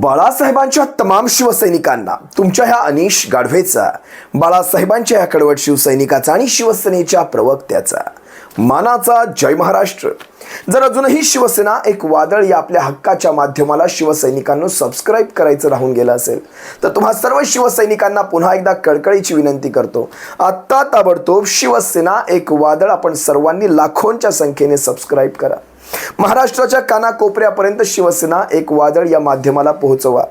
बाळासाहेबांच्या तमाम शिवसैनिकांना तुमच्या ह्या अनिश गाढवेचा बाळासाहेबांच्या ह्या कडवट शिवसैनिकाचा आणि शिवसेनेच्या प्रवक्त्याचा. मानाचा जय महाराष्ट्र. जर अजूनही शिवसेना एक वादळ या आपल्या हक्काच्या माध्यमाला शिवसैनिकांना सबस्क्राईब करायचं राहून गेलं असेल तर तुम्हा सर्व शिवसैनिकांना पुन्हा एकदा कळकळीची विनंती करतो. आत्ता ताबडतोब शिवसेना एक वादळ आपण सर्वांनी लाखोंच्या संख्येने सबस्क्राईब करा. महाराष्ट्राच्या कानाकोपऱ्यापर्यंत शिवसेना एक वादळ या माध्यमाला पोहोचवा.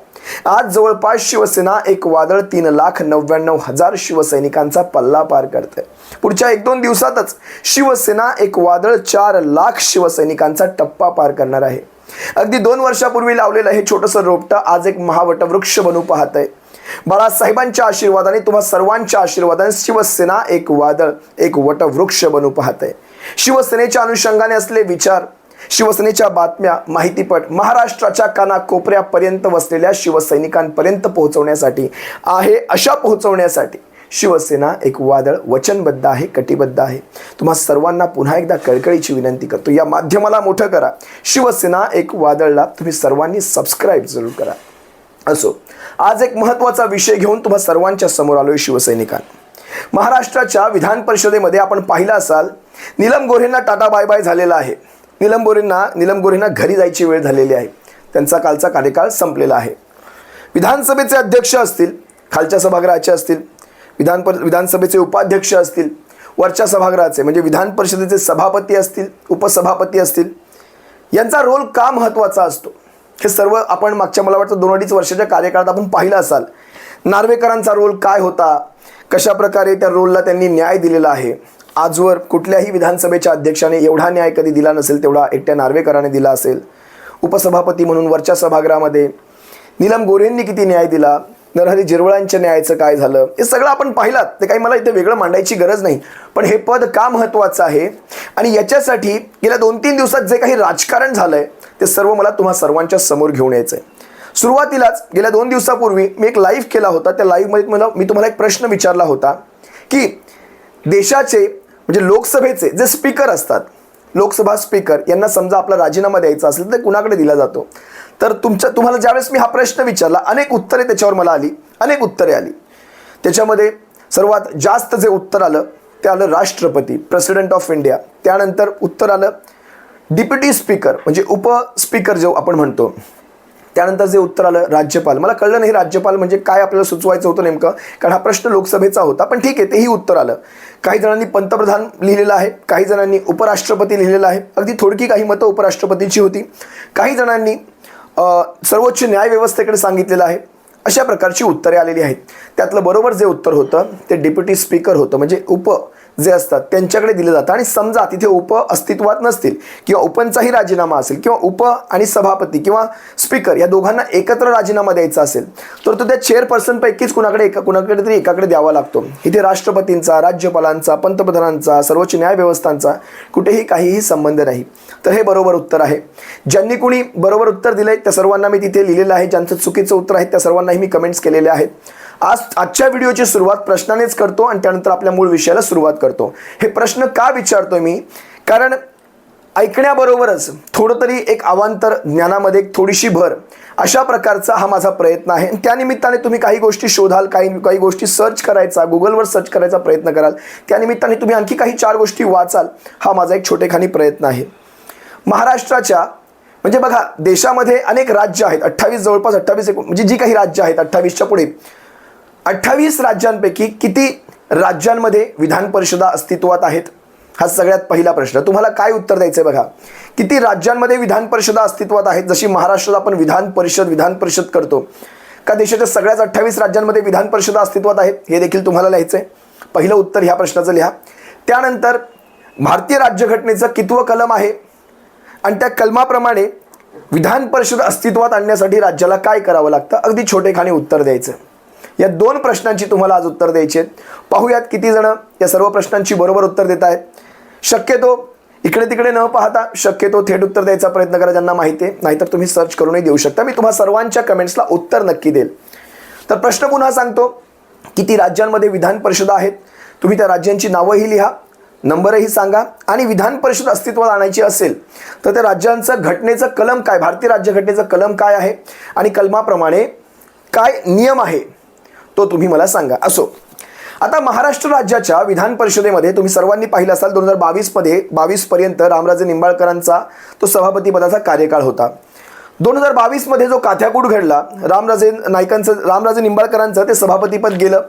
आज जवळपास शिवसेना एक वादळ तीन लाख नव्याण्णव हजार शिवसैनिकांचा पल्ला पार करते पुढच्या एक दोन दिवसातच शिवसेना एक वादळ चार लाख शिवसैनिकांचा टप्पा पार करणार आहे. अगदी दोन वर्षापूर्वी लावलेलं हे छोटंसं रोपटं आज एक महावटवृक्ष बनू पाहत आहे बाळासाहेबांच्या आशीर्वादाने तुम्हा सर्वांच्या आशीर्वादाने शिवसेना एक वादळ एक वटवृक्ष बनू पाहत आहे शिवसेनेच्या अनुषंगाने असले विचार शिवसेनेच्या बातम्या माहितीपट महाराष्ट्राच्या कानाकोपऱ्यापर्यंत वसलेल्या शिवसैनिकांपर्यंत पोहोचवण्यासाठी आहे अशा पोहोचवण्यासाठी शिवसेना एक वादळ वचनबद्ध आहे कटिबद्ध आहे. तुम्हा सर्वांना पुन्हा एकदा कळकळीची विनंती करतो. या माध्यमाला मोठं करा. शिवसेना एक वादळला तुम्ही सर्वांनी सबस्क्राईब जरूर करा. असो आज एक महत्त्वाचा विषय घेऊन तुम्हा सर्वांच्या समोर आलोय शिवसैनिकांना. महाराष्ट्राच्या विधान परिषदेमध्ये आपण पाहिलं असाल नीलम गोऱ्हेंना टाटा बाय बाय झालेला आहे. नीलम गोऱ्हेंना घरी जायची वेळ झालेली आहे. त्यांचा कालचा कार्यकाळ संपलेला आहे. विधानसभेचे अध्यक्ष असतील खालच्या सभागृहाचे असतील विधान पर विधानसभेचे उपाध्यक्ष असतील वरच्या सभागृहाचे म्हणजे विधान परिषदेचे सभापती असतील उपसभापती असतील यांचा रोल का महत्त्वाचा असतो? हे सर्व आपण मागच्या मला वाटतं दोन अडीच वर्षाच्या कार्यकाळात आपण पाहिलं असाल. नार्वेकरांचा रोल काय होता? कशा प्रकारे त्या रोलला त्यांनी न्याय दिलेला आहे? आजवर कुठल्याही विधानसभेच्या अध्यक्षाने एवढा न्याय कधी दिला नसेल तेवढा एकट्या नार्वेकराने दिला असेल. उपसभापती म्हणून वरच्या सभागृहामध्ये नीलम गोरेंनी किती न्याय दिला नरहरी जिरवळांच्या न्यायाचं काय झालं हे सगळं आपण पाहिलात. ते काही मला इथे वेगळं मांडायची गरज नाही. पण हे पद का महत्त्वाचं आहे? आणि याच्यासाठी गेल्या दोन तीन दिवसात जे काही राजकारण झालंय ते सर्व मला तुम्हा सर्वांच्या समोर घेऊन यायचं आहे सुरुवातीलाच गेल्या दोन दिवसापूर्वी मी एक लाईव्ह केला होता. त्या लाईव्हमध्ये मला मी तुम्हाला एक प्रश्न विचारला होता की देशाचे म्हणजे लोकसभेचे जे स्पीकर असतात लोकसभा स्पीकर यांना समजा आपला राजीनामा द्यायचा असेल तर कुणाकडे दिला जातो? तर तुमच्या तुम्हाला ज्यावेळेस मी हा प्रश्न विचारला अनेक उत्तरे त्याच्यावर मला आली अनेक उत्तरे आली. त्याच्यामध्ये सर्वात जास्त जे उत्तर आलं ते आलं राष्ट्रपती प्रेसिडेंट ऑफ इंडिया त्यानंतर उत्तर आलं डिप्युटी स्पीकर म्हणजे उपस्पीकर जो आपण म्हणतो. त्यानंतर जे उत्तर आलं राज्यपाल. मला कळलं नाही राज्यपाल म्हणजे काय आपल्याला सुचवायचं होतं नेमकं कारण हा प्रश्न लोकसभेचा होता पण ठीक आहे तेही उत्तर आलं. काही जणांनी पंतप्रधान लिहिलेलं आहे काही जणांनी उपराष्ट्रपती लिहिलेलं आहे. अगदी थोडकी काही मतं उपराष्ट्रपतीची होती. काही जणांनी सर्वोच्च न्यायव्यवस्थेकडे सांगितलेलं आहे. अशा प्रकारची उत्तरे आलेली आहेत. त्यातलं बरोबर जे उत्तर होतं ते डेप्युटी स्पीकर होतं म्हणजे उप जे असतात त्यांच्याकडे दिलं जातं आणि समजा तिथे उप अस्तित्वात नसतील किंवा उपंचाही राजीनामा असेल किंवा उप आणि सभापती किंवा स्पीकर या दोघांना एकत्र राजीनामा द्यायचा असेल तर तो त्या चेअरपर्सनपैकीच कुणाकडे एका कुणाकडे तरी एकाकडे द्यावा लागतो. इथे राष्ट्रपतींचा राज्यपालांचा पंतप्रधानांचा सर्वोच्च न्यायव्यवस्थांचा कुठेही काहीही संबंध नाही. तर हे बरोबर उत्तर आहे. ज्यांनी कुणी बरोबर उत्तर दिलं आहे त्या सर्वांना मी तिथे लिहिलेलं आहे. ज्यांचं चुकीचं उत्तर आहे त्या सर्वांनाही मी कमेंट्स केलेले आहेत. आज आजच्या व्हिडिओची सुरुवात प्रश्नानेच करतो आणि त्यानंतर आपल्या मूळ विषयाला सुरुवात करतो. हे प्रश्न का विचारतो मी? कारण ऐकण्याबरोबरच थोडं तरी एक अवांतर ज्ञानामध्ये एक थोडीशी भर अशा प्रकारचा हा माझा प्रयत्न आहे. आणि त्यानिमित्ताने तुम्ही काही गोष्टी शोधाल काही काही गोष्टी सर्च करायचा गुगलवर सर्च करायचा प्रयत्न कराल. त्यानिमित्ताने तुम्ही आणखी काही चार गोष्टी वाचाल हा माझा एक छोटेखानी प्रयत्न आहे. महाराष्ट्राच्या म्हणजे बघा देशामध्ये अनेक राज्य आहेत. अठ्ठावीस जवळपास अठ्ठावीस एक म्हणजे जी काही राज्य आहेत अठ्ठावीसच्या पुढे अठ्ठावीस राज्यांपैकी किती राज्यांमध्ये विधान परिषदा अस्तित्वात आहेत? हा सगळ्यात पहिला प्रश्न. तुम्हाला काय उत्तर द्यायचं आहे बघा? किती राज्यांमध्ये विधान परिषदा अस्तित्वात आहेत? जशी महाराष्ट्रात आपण विधान परिषद विधान परिषद करतो का देशाच्या सगळ्याच अठ्ठावीस राज्यांमध्ये विधान परिषदा अस्तित्वात आहेत? हे देखील तुम्हाला लिहायचं आहे पहिलं उत्तर ह्या प्रश्नाचं लिहा. त्यानंतर भारतीय राज्यघटनेचं कितवं कलम आहे? आणि त्या कलमाप्रमाणे विधान परिषद अस्तित्वात आणण्यासाठी राज्याला काय करावं लागतं? अगदी छोटेखानी उत्तर द्यायचं. या दोन प्रश्नांची तुम्हाला आज उत्तर द्यायची आहेत. पाहूयात किती जण या सर्व प्रश्नांची बरोबर उत्तर देत आहेत. शक्यतो इकडे तिकडे न पाहता शक्यतो थेट उत्तर द्यायचा प्रयत्न करा ज्यांना माहिती आहे. नाहीतर तुम्ही सर्च करूनही देऊ शकता. मी तुम्हा सर्वांच्या कमेंट्सला उत्तर नक्की देईल. तर प्रश्न पुन्हा सांगतो किती राज्यांमध्ये विधान परिषदा आहेत? तुम्ही त्या राज्यांची नावंही लिहा नंबरही सांगा आणि विधान परिषद अस्तित्वात आणायची असेल तर त्या राज्यांचं घटनेचं कलम काय? भारतीय राज्यघटनेचं कलम काय आहे? आणि कलमाप्रमाणे काय नियम आहे? तो तुम्ही मला सांगा. असो. आता महाराष्ट्र राज्याच्या विधान परिषदेमध्ये तुम्ही सर्वांनी पाहिलं असाल दोन हजार बावीसमध्ये बावीसपर्यंत रामराजे निंबाळकरांचा तो सभापतीपदाचा कार्यकाळ होता. दोन हजार बावीसमध्ये जो काथ्याकूट घडला रामराजे नाईकांचं रामराजे निंबाळकरांचं ते सभापतीपद गेलं.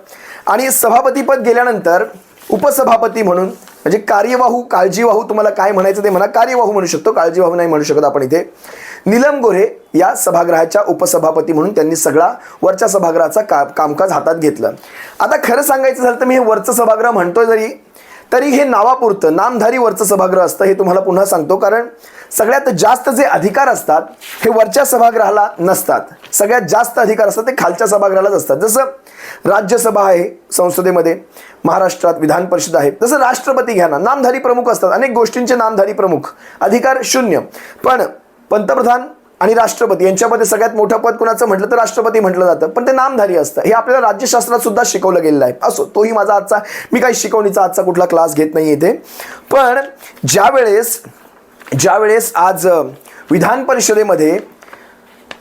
आणि सभापतीपद गेल्यानंतर उपसभापती म्हणून म्हणजे कार्यवाहू काळजीवाहू तुम्हाला काय म्हणायचं ते म्हणा. कार्यवाहू म्हणू शकतो काळजीवाहू नाही म्हणू शकत आपण इथे. निलम गोरे या सभागृहाच्या उपसभापती म्हणून त्यांनी सगळा वरच्या सभागृहाचा का कामकाज हातात घेतलं. आता खरं सांगायचं झालं तर मी हे वरचं सभागृह म्हणतोय जरी तरी हे नावापुरतं नामधारी वरचं सभागृह असतं हे तुम्हाला पुन्हा सांगतो. कारण सगळ्यात जास्त जे अधिकार असतात हे वरच्या सभागृहाला नसतात. सगळ्यात जास्त अधिकार असतात ते खालच्या सभागृहालाच असतात. जसं राज्यसभा आहे संसदेमध्ये महाराष्ट्रात विधान परिषद आहे. जसं राष्ट्रपती घ्या ना नामधारी प्रमुख असतात. अनेक गोष्टींचे नामधारी प्रमुख. अधिकार शून्य. पण पंतप्रधान आणि राष्ट्रपती. यांच्यामध्ये सगळ्यात मोठं पद कुणाचं म्हटलं तर राष्ट्रपती म्हटलं जातं. पण ते नामधारी असतं. हे आपल्याला राज्यशास्त्रात सुद्धा शिकवलं गेलेलं आहे. असो तोही माझा आजचा मी काही शिकवणीचा आजचा कुठला क्लास घेत नाही इथे पण ज्यावेळेस ज्यावेळेस आज विधान परिषदेमध्ये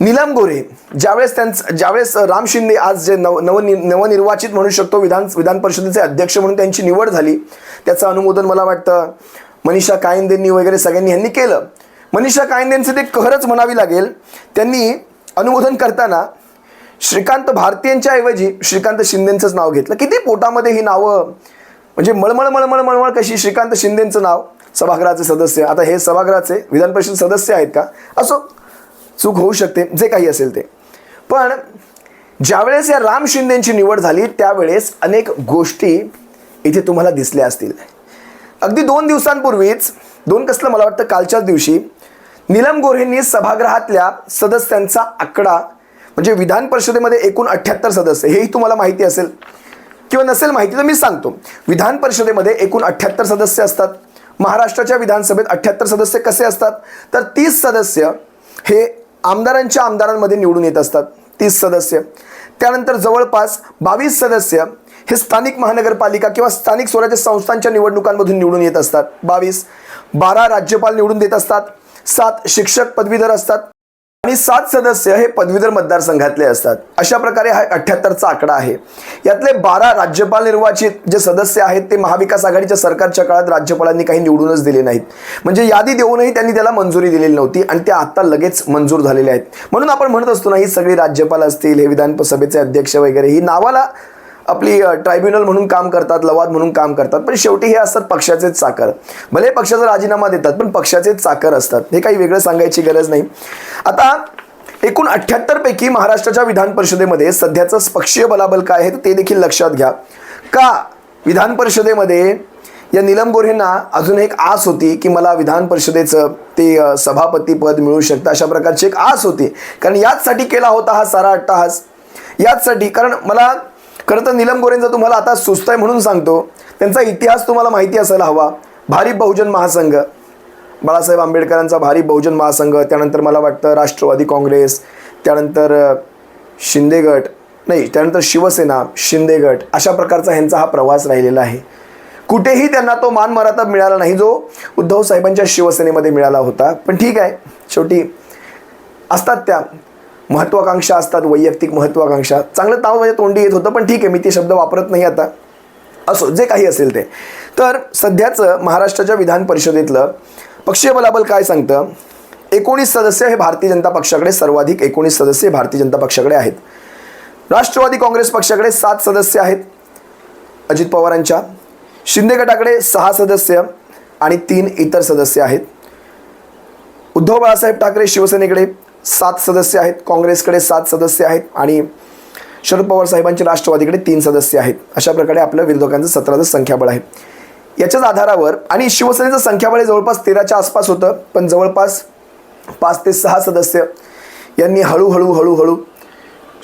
नीलम गोरे ज्यावेळेस त्यांचं ज्यावेळेस राम शिंदे आज जे नव नवनि नवनिर्वाचित म्हणू शकतो विधान विधान परिषदेचे अध्यक्ष म्हणून त्यांची निवड झाली. त्याचं अनुमोदन मला वाटतं. मनीषा कायंदेंनी वगैरे सगळ्यांनी यांनी केलं. मनीषा कायंदेंचे ते कहरच म्हणावी लागेल. त्यांनी अनुमोदन करताना श्रीकांत भारतीयांच्या ऐवजी श्रीकांत शिंदेंचंच नाव घेतलं. किती पोटामध्ये ही नावं? म्हणजे मळमळ मळमळ मळमळ कशी? श्रीकांत शिंदेंचं नाव सभागृहाचे सदस्य. आता हे सभागृहाचे विधान परिषद सदस्य आहेत का? असो चूक होऊ शकते. जे काही असेल ते. पण ज्यावेळेस या राम शिंदेंची निवड झाली त्यावेळेस अनेक गोष्टी इथे तुम्हाला दिसल्या असतील. अगदी दोन दिवसांपूर्वीच दोन कसलं मला वाटतं कालच्याच दिवशी नीलम गोऱ्हेंनी सभागृहातल्या सदस्यांचा आकडा म्हणजे विधान परिषदेमध्ये एकूण अठ्ठ्याहत्तर सदस्य हेही तुम्हाला माहिती असेल किंवा नसेल माहिती तर मी सांगतो. विधान परिषदेमध्ये एकूण अठ्ठ्याहत्तर सदस्य असतात. महाराष्ट्राच्या विधानसभेत अठ्ठ्याहत्तर सदस्य कसे असतात? तर तीस सदस्य हे आमदारांच्या आमदारांमध्ये निवडून येत असतात. तीस सदस्य. त्यानंतर जवळपास बावीस सदस्य हे स्थानिक महानगरपालिका किंवा स्थानिक स्वराज्य संस्थांच्या निवडणुकांमधून निवडून येत असतात. बावीस. बारा राज्यपाल निवडून देत असतात. सात शिक्षक पदवीधर असतात आणि सात सदस्य हे पदवीधर मतदारसंघातले असतात. अशा प्रकारे हा अठ्ठ्याहत्तरचा आकडा आहे. यातले बारा राज्यपाल निर्वाचित जे सदस्य आहेत ते महाविकास आघाडीच्या सरकारच्या काळात राज्यपालांनी काही निवडूनच दिले नाहीत. म्हणजे यादी देऊनही त्यांनी त्याला मंजुरी दिलेली नव्हती आणि त्या आता लगेच मंजूर झालेल्या आहेत. म्हणून आपण म्हणत असतो ना ही सगळी राज्यपाल असतील हे विधानसभेचे अध्यक्ष वगैरे ही नावाला आपली ट्रायब्युनल म्हणून काम करतात लवाद म्हणून काम करतात पण शेवटी हे असतात पक्षाचेच चाकर. भले पक्षाचा राजीनामा देतात पण पक्षाचेच चाकर असतात. हे काही वेगळं सांगायची गरज नाही. आता एकूण अठ्ठ्याहत्तरपैकी महाराष्ट्राच्या विधान परिषदेमध्ये सध्याचं पक्षीय बलाबल काय आहे ते देखील लक्षात घ्या. का? विधान परिषदेमध्ये या निलम गोऱ्हेंना अजून एक आस होती की मला विधान परिषदेचं ते सभापती पद मिळू शकतं अशा प्रकारची एक आस होती. कारण याचसाठी केला होता हा सारा अट्टाहास. याचसाठी कारण मला खरं तर निलम गोरेंचा तुम्हाला आता सुस्त आहे म्हणून सांगतो. त्यांचा इतिहास तुम्हाला माहिती असायला हवा. भारी बहुजन महासंघ. बाळासाहेब आंबेडकरांचा भारी बहुजन महासंघ त्यानंतर मला वाटतं राष्ट्रवादी काँग्रेस त्यानंतर शिंदेगट शिंदे गट नाही त्यानंतर शिवसेना शिंदे गट अशा प्रकारचा ह्यांचा हा प्रवास राहिलेला आहे. कुठेही त्यांना तो मान मराठा मिळाला नाही जो उद्धव साहेबांच्या शिवसेनेमध्ये मिळाला होता. पण ठीक आहे शेवटी असतात त्या. महत्वाकांक्षा असतात वैयक्तिक महत्वाकांक्षा. चांगलं ताव माझ्या तोंडी येत होतं पण ठीक आहे मी ते शब्द वापरत नाही आता. असो जे काही असेल ते. तर सध्याचं महाराष्ट्राच्या विधान परिषदेतलं पक्षीय बलाबल काय सांगतं? एकोणीस सदस्य हे भारतीय जनता पक्षाकडे सर्वाधिक एकोणीस सदस्य भारतीय जनता पक्षाकडे आहेत. राष्ट्रवादी काँग्रेस पक्षाकडे सात सदस्य आहेत. अजित पवारांच्या. शिंदे गटाकडे सहा सदस्य आणि तीन इतर सदस्य आहेत. उद्धव बाळासाहेब ठाकरे शिवसेनेकडे सात सदस्य आहेत काँग्रेसकडे सात सदस्य आहेत आणि शरद पवार साहेबांच्या राष्ट्रवादीकडे तीन सदस्य आहेत. अशा प्रकारे आपल्या विरोधकांचं सतराचं संख्याबळ आहे. याच्याच आधारावर आणि शिवसेनेचं संख्याबळ जवळपास तेराच्या आसपास होतं पण जवळपास पाच ते सहा सदस्य यांनी हळूहळू हळूहळू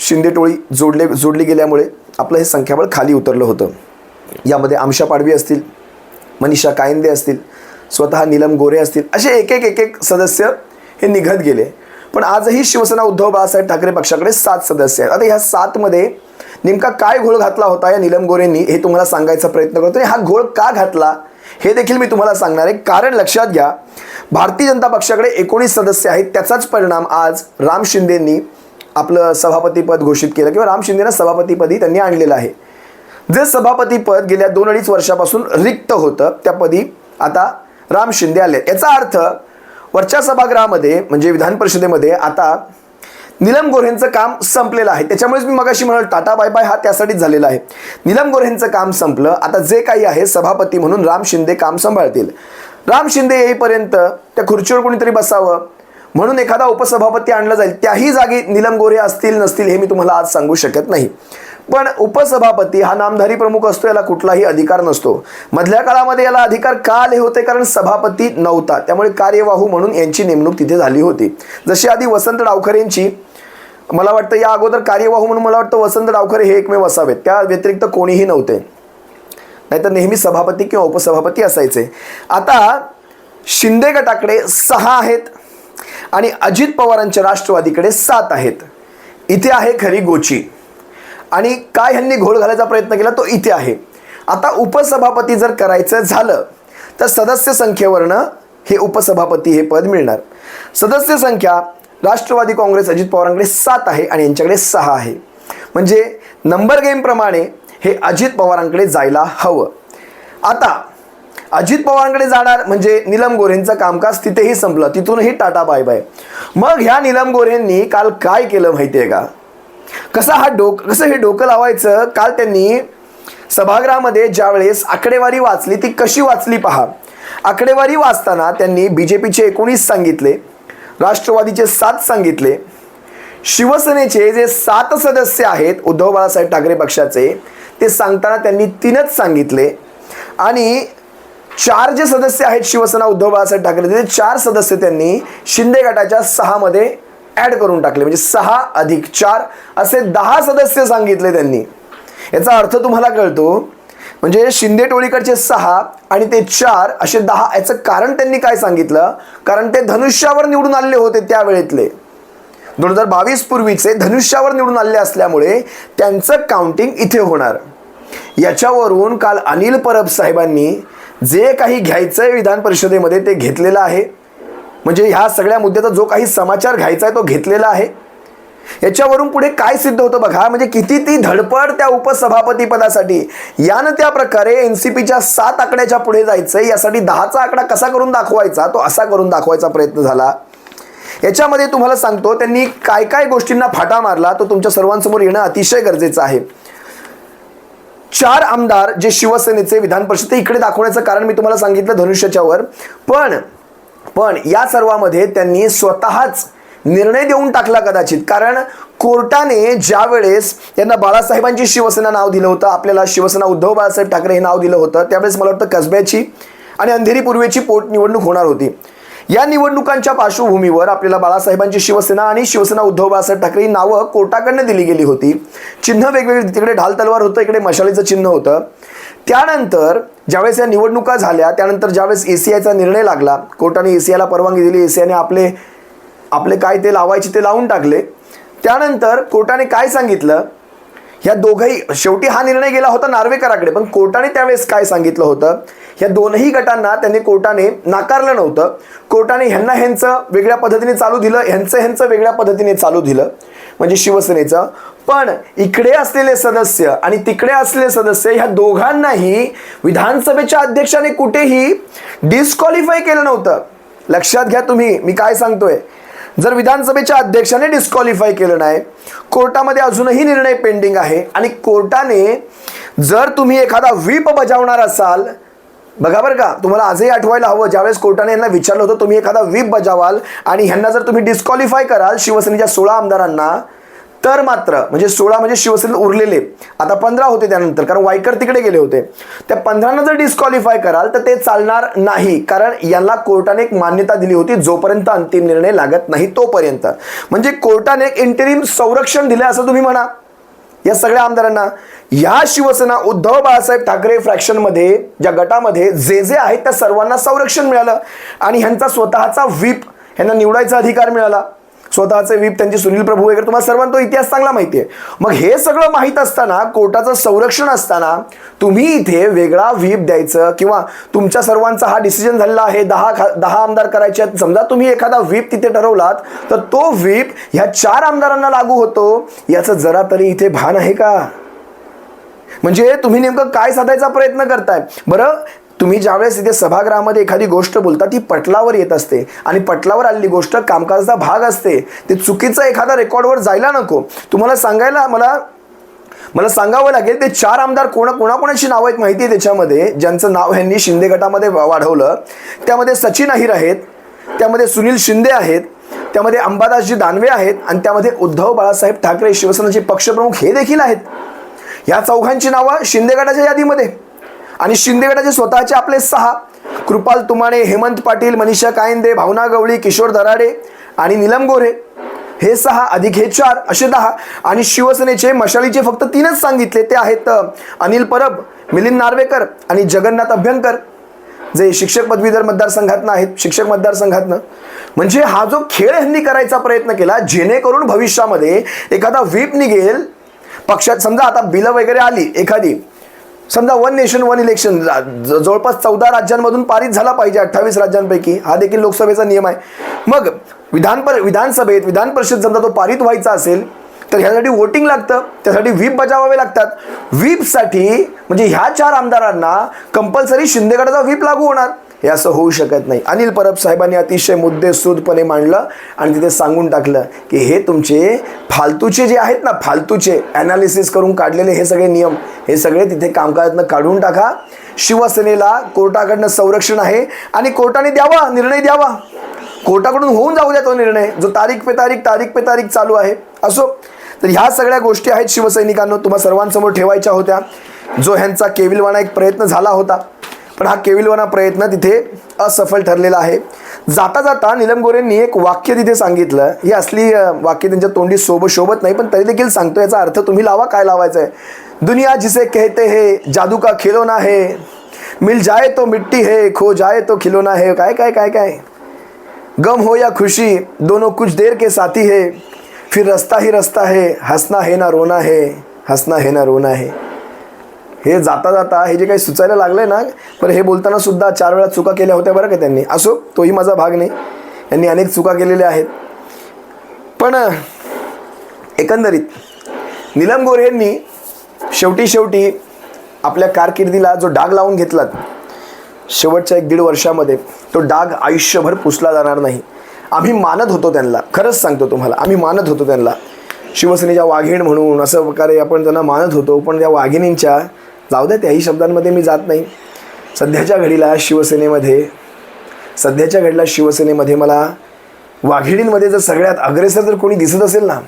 शिंदे टोळी जोडले जोडली गेल्यामुळे आपलं हे संख्याबळ खाली उतरलं होतं. यामध्ये आमशा पाडवी असतील मनीषा कायंदे असतील स्वतः नीलम गोरे असतील असे एक एक एक एक सदस्य हे निघत गेले. पण आजही शिवसेना उद्धव बाळासाहेब ठाकरे पक्षाकडे सात सदस्य आहेत. आता ह्या सातमध्ये नेमका काय घोळ घातला होता या नीलम गोरेंनी हे तुम्हाला सांगायचा प्रयत्न करतो. आणि हा घोळ का घातला हे देखील मी तुम्हाला सांगणार आहे. कारण लक्षात घ्या भारतीय जनता पक्षाकडे एकोणीस सदस्य आहेत. त्याचाच परिणाम आज राम शिंदेंनी आपलं सभापतीपद घोषित केलं किंवा राम शिंदेनं सभापतीपदी त्यांनी आणलेलं आहे. जे सभापतीपद गेल्या दोन अडीच वर्षापासून रिक्त होतं त्या पदी आता राम शिंदे आले याचा अर्थ वरच्या सभागृहामध्ये म्हणजे विधान परिषदेमध्ये आता निलम गोऱ्हेंचं काम संपलेलं आहे. त्याच्यामुळेच मी मगाशी म्हणाल टाटा बाय बाय हा त्यासाठीच झालेला आहे. निलम गोऱ्हेंचं काम संपलं आता जे काही आहे सभापती म्हणून राम शिंदे काम सांभाळतील. राम शिंदे येईपर्यंत त्या खुर्चीवर कोणीतरी बसावं? म्हणून एखादा उपसभापती आणला जाईल. त्याही जागी निलम गोरे असतील नसतील हे मी तुम्हाला आज सांगू शकत नाही. पण उपसभापती हा नामधारी प्रमुख असतो याला कुठलाही अधिकार नसतो. मधल्या काळामध्ये याला अधिकार का आले होते? कारण सभापती नव्हता. त्यामुळे कार्यवाहू म्हणून यांची नेमणूक तिथे झाली होती. जशी आधी वसंत डावखर यांची मला वाटतं या अगोदर कार्यवाहू म्हणून मला वाटतं वसंत डावखरे हे एकमेव असावेत. त्या व्यतिरिक्त कोणीही नव्हते. नाहीतर नेहमी सभापती किंवा उपसभापती असायचे. आता शिंदे गटाकडे सहा आहेत आणि अजित पवारांच्या राष्ट्रवादीकडे सात आहेत. इथे आहे खरी गोची. आणि काय ह्यांनी घोळ घालायचा प्रयत्न केला तो इथे आहे. आता उपसभापती जर करायचं झालं तर सदस्य संख्येवरनं हे उपसभापती हे पद मिळणार. सदस्य संख्या राष्ट्रवादी काँग्रेस अजित पवारांकडे सात आहे आणि यांच्याकडे सहा आहे. म्हणजे नंबर गेमप्रमाणे हे अजित पवारांकडे जायला हवं. आता अजित पवारांकडे जाणार म्हणजे निलम गोऱ्हेंचं कामकाज तिथेही संपलं. तिथूनही टाटा बाय बाय. मग ह्या निलम गोऱ्हेंनी काल काय केलं माहिती आहे का? कसा हा डोक कसं हे डोकं लावायचं? काल त्यांनी सभागृहामध्ये ज्यावेळेस आकडेवारी वाचली ती कशी वाचली पहा. आकडेवारी वाचताना त्यांनी बी जे पीचे एकोणीस सांगितले राष्ट्रवादीचे सात सांगितले शिवसेनेचे जे सात सदस्य आहेत उद्धव बाळासाहेब ठाकरे पक्षाचे ते सांगताना त्यांनी तीनच सांगितले. आणि चार जे सदस्य आहेत शिवसेना उद्धव बाळासाहेब ठाकरे ते चार सदस्य त्यांनी शिंदे गटाच्या सहामध्ये ॲड करून टाकले. म्हणजे सहा अधिक चार असे दहा सदस्य सांगितले त्यांनी. याचा अर्थ तुम्हाला कळतो म्हणजे शिंदे टोळीकडचे सहा आणि ते चार असे दहा याचं कारण त्यांनी काय सांगितलं? कारण ते धनुष्यावर निवडून आलेले होते त्यावेळेतले दोन हजार बावीस पूर्वीचे धनुष्यावर निवडून आलेले असल्यामुळे त्यांचं काउंटिंग इथे होणार. याच्यावरून काल अनिल परब साहेबांनी जे काही घ्यायचं आहे विधान परिषदेमध्ये ते घेतलेलं आहे. म्हणजे ह्या सगळ्या मुद्द्याचा जो काही समाचार घ्यायचा आहे तो घेतलेला आहे. याच्यावरून पुढे काय सिद्ध होतं बघा म्हणजे किती ती धडपड त्या उपसभापती पदासाठी यानं त्या प्रकारे एन सी पीच्या सात आकड्याच्या पुढे जायचं यासाठी दहाचा आकडा कसा करून दाखवायचा तो असा करून दाखवायचा प्रयत्न झाला. याच्यामध्ये तुम्हाला सांगतो त्यांनी काय काय गोष्टींना फाटा मारला तो तुमच्या सर्वांसमोर येणं अतिशय गरजेचं आहे. चार आमदार जे शिवसेनेचे विधान परिषद ते इकडे दाखवण्याचं कारण मी तुम्हाला सांगितलं धनुष्याच्यावर. पण पण या सर्वामध्ये त्यांनी स्वतःच निर्णय देऊन टाकला कदाचित. कारण कोर्टाने ज्या वेळेस यांना बाळासाहेबांची शिवसेना नाव दिलं होतं आपल्याला शिवसेना उद्धव बाळासाहेब ठाकरे हे नाव दिलं होतं त्यावेळेस मला वाटतं कसब्याची आणि अंधेरी पूर्वेची पोटनिवडणूक होणार होती. या निवडणुकांच्या पार्श्वभूमीवर आपल्याला बाळासाहेबांची शिवसेना आणि शिवसेना उद्धव बाळासाहेब ठाकरे ही नावं कोर्टाकडनं दिली गेली होती. चिन्ह वेगवेगळी तिकडे ढाल तलवार होतं इकडे मशालीचं चिन्ह होतं. त्यानंतर ज्यावेळेस या निवडणुका झाल्या त्यानंतर ज्यावेळेस ए सी आयचा निर्णय लागला कोर्टाने ए सी आयला परवानगी दिली ए सी आयने आपले आपले काय ते लावायचे ते लावून टाकले. त्यानंतर कोर्टाने काय सांगितलं? ह्या दोघंही शेवटी हा निर्णय गेला होता नार्वेकराकडे पण कोर्टाने त्यावेळेस काय सांगितलं होतं? ह्या दोनही गटांना त्यांनी कोर्टाने नाकारलं नव्हतं. कोर्टाने ह्यांना ह्यांचं वेगळ्या पद्धतीने चालू दिलं ह्यांचं ह्यांचं वेगळ्या पद्धतीने चालू दिलं. म्हणजे शिवसेनेचं. पण इकडे असलेले सदस्य आणि तिकडे असलेले सदस्य ह्या दोघांनाही विधानसभेच्या अध्यक्षाने कुठेही डिस्क्वालिफाय केलं नव्हतं. लक्षात घ्या तुम्ही मी काय सांगतोय? जर विधानसभेच्या अध्यक्षाने डिस्क्वालिफाय केलं नाही कोर्टामध्ये अजूनही निर्णय पेंडिंग आहे आणि कोर्टाने जर तुम्ही एखादा व्हीप बजावणार असाल बघा बरं का तुम्हाला आजही आठवायला हवं ज्यावेळेस कोर्टाने यांना विचारलं होतं तुम्ही एखादा व्हीप बजावाल आणि ह्यांना जर तुम्ही डिस्क्वालिफाय कराल शिवसेनेच्या सोळा आमदारांना तर मात्र म्हणजे सोळा म्हणजे शिवसेनेत उरलेले. आता पंधरा होते त्यानंतर कारण वायकर तिकडे गेले होते. त्या पंधरांना जर डिस्क्वालिफाय कराल तर ते चालणार नाही कारण यांना कोर्टाने एक मान्यता दिली होती जोपर्यंत अंतिम निर्णय लागत नाही तोपर्यंत. म्हणजे कोर्टाने एक इंटरिम संरक्षण दिलं असं तुम्ही म्हणा. या सगळ्या आमदारांना या शिवसेना उद्धव बाळासाहेब ठाकरे फ्रॅक्शनमध्ये ज्या गटामध्ये जे जे आहेत त्या सर्वांना संरक्षण मिळालं आणि ह्यांचा स्वतःचा व्हीप ह्यांना निवडायचा अधिकार मिळाला. स्वतःचे व्हीप त्यांचे सुनील प्रभू वगैरे तुम्हाला सर्वांना तो इतिहास चांगला माहिती आहे. मग हे सगळं माहीत असताना कोर्टाचं संरक्षण असताना तुम्ही इथे वेगळा व्हीप द्यायचं किंवा तुमच्या सर्वांचा हा डिसिजन झालेला आहे दहा खा दहा आमदार करायचे आहेत. समजा तुम्ही एखादा व्हीप तिथे ठरवलात तर तो व्हीप ह्या चार आमदारांना लागू होतो. याचं जरा तरी इथे भान आहे का? म्हणजे तुम्ही नेमकं काय साधायचा प्रयत्न करताय? बरं तुम्ही ज्यावेळेस इथे सभागृहामध्ये एखादी गोष्ट बोलता ती पटलावर येत असते. आणि पटलावर आलेली गोष्ट कामकाजाचा भाग असते. ते चुकीचं एखादा रेकॉर्डवर जायला नको. तुम्हाला सांगायला मला मला सांगावं लागेल ते चार आमदार कोणा कोणाकोणाची नावं आहेत माहिती आहे त्याच्यामध्ये? ज्यांचं नाव ह्यांनी शिंदे गटामध्ये वाढवलं. त्यामध्ये सचिन अहिर आहेत. त्यामध्ये सुनील शिंदे आहेत. त्यामध्ये अंबादासजी दानवे आहेत. आणि त्यामध्ये उद्धव बाळासाहेब ठाकरे शिवसेनेचे पक्षप्रमुख हे देखील आहेत. या चौघांची नावं शिंदे गटाच्या यादीमध्ये. आणि शिंदेगडाचे स्वतःचे आपले सहा कृपाल तुमाने हेमंत पाटील मनीषा कायंदे भावना गवळी किशोर दराडे आणि निलम गोरे हे सहा अधिक हे चार असे दहा आणि शिवसेनेचे मशालीचे फक्त तीनच सांगितले ते आहेत अनिल परब मिलिंद नार्वेकर आणि जगन्नाथ अभ्यंकर. जे शिक्षक पदवीधर मतदारसंघातनं आहेत शिक्षक मतदारसंघातनं. म्हणजे हा जो खेळ ह्यांनी करायचा प्रयत्न केला जेणेकरून भविष्यामध्ये एखादा व्हीप निघेल. पक्षात समजा आता बिलं वगैरे आली एखादी समजा वन नेशन वन इलेक्शन ज- जवळपास चौदा राज्यांमधून पारित झाला पाहिजे अठ्ठावीस राज्यांपैकी. हा देखील लोकसभेचा नियम आहे. मग विधान पर विधानसभेत विधान परिषद समजा तो पारित व्हायचा असेल तर ह्यासाठी वोटिंग लागतं. त्यासाठी व्हीप बजावावे लागतात. व्हीपसाठी म्हणजे ह्या चार आमदारांना कंपल्सरी शिंदेगडाचा व्हीप लागू होणार. हे असं होऊ शकत नाही. अनिल परब साहेबांनी अतिशय मुद्देसूदपणे मांडलं आणि तिथे सांगून टाकलं की हे तुमचे फालतूचे जे आहेत ना फालतूचे ॲनालिसिस करून काढलेले हे सगळे नियम हे सगळे तिथे कामकाजातनं काढून टाका. शिवसेनेला कोर्टाकडनं संरक्षण आहे आणि कोर्टाने द्यावा निर्णय द्यावा. कोर्टाकडून होऊन जाऊ द्या तो निर्णय जो तारीख पे तारीख तारीख पे तारीख चालू आहे. असो. तर ह्या सगळ्या गोष्टी आहेत शिवसैनिकांना तुम्हा सर्वांसमोर ठेवायच्या होत्या. जो ह्यांचा केविलवाणा एक प्रयत्न झाला होता. पण हा केविलवाना प्रयत्न तिथे असफल ठरलेला आहे. जाता जाता निलम गोरेंनी एक वाक्य तिथे सांगितलं. ही असली वाक्य त्यांच्या तोंडी सोबत शोभत नाही पण तरी देखील सांगतो याचा अर्थ तुम्ही लावा काय लावायचा आहे दुनिया जिसे कहते है जादू का खिलौना है? मिल जाए तो मिट्टी है खो जाए तो खिलौना है। काय काय काय काय? गम हो या खुशी दोनों कुछ देर के साथी है। फिर रस्ता ही रस्ता है हंसना है ना रोना है हंसना है ना रोना है। हे जाता जाता हे जे काही सुचायला लागलंय ना पण हे बोलताना सुद्धा चार वेळा चुका केल्या होत्या बरं का त्यांनी. असो तोही माझा भाग नाही. यांनी अनेक चुका केलेल्या आहेत. पण एकंदरीत निलम गोरे यांनी शेवटी शेवटी आपल्या कारकिर्दीला जो डाग लावून घेतलात शेवटच्या एक दीड वर्षामध्ये तो डाग आयुष्यभर पुसला जाणार नाही. आम्ही मानत होतो त्यांना. खरंच सांगतो तुम्हाला आम्ही मानत होतो त्यांना. शिवसेनेच्या वाघीण म्हणून असं प्रकारे आपण त्यांना मानत होतो पण त्या वाघिणींच्या जाऊ द्या त्याही शब्दांमध्ये मी जात नाही. सध्याच्या घडीला शिवसेनेमध्ये सध्याच्या घडीला शिवसेनेमध्ये मला वाघिणींमध्ये जर सगळ्यात अग्रेसर जर कोणी दिसत असेल ना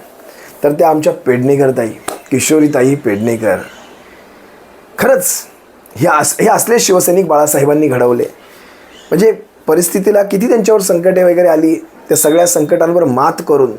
तर त्या आमच्या पेडणेकरताई किशोरीताई पेडणेकर. खरंच हे अस हे असले शिवसैनिक बाळासाहेबांनी घडवले. म्हणजे परिस्थितीला किती त्यांच्यावर संकटे वगैरे आली त्या सगळ्या संकटांवर मात करून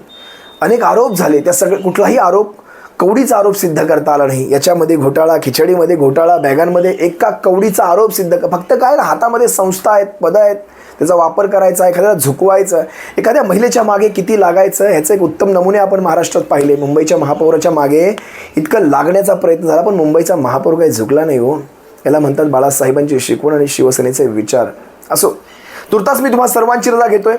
अनेक आरोप झाले. त्या सगळ्या कुठलाही आरोप कवडीचा आरोप सिद्ध करता आला नाही. याच्यामध्ये घोटाळा खिचडीमध्ये घोटाळा बॅगांमध्ये एका कवडीचा आरोप सिद्ध फक्त काय ना हातामध्ये संस्था आहेत पदं आहेत त्याचा वापर करायचा एखाद्याला झुकवायचं एखाद्या महिलेच्या मागे किती लागायचं ह्याचे एक उत्तम नमुने आपण महाराष्ट्रात पाहिले. मुंबईच्या महापौराच्या मागे इतकं लागण्याचा प्रयत्न झाला पण मुंबईचा महापौर काही झुकला नाही हो. याला म्हणतात बाळासाहेबांची शिकवण आणि शिवसेनेचे विचार. असो. तुर्तास मी तुम्हा सर्वांची रजा घेतोय.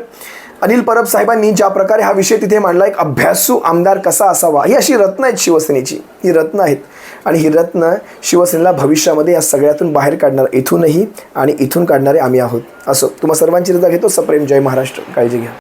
अनिल परब साहेबांनी ज्या प्रकारे हा विषय तिथे मांडला एक अभ्यासू आमदार कसा असावा ही अशी रत्न आहेत शिवसेनेची. ही रत्न आहेत. आणि ही रत्न शिवसेनेला भविष्यामध्ये या सगळ्यातून बाहेर काढणार इथूनही आणि इथून काढणारे आम्ही आहोत. असो तुम्हा सर्वांची रजा घेतो. सप्रेम जय महाराष्ट्र. काळजी घ्या.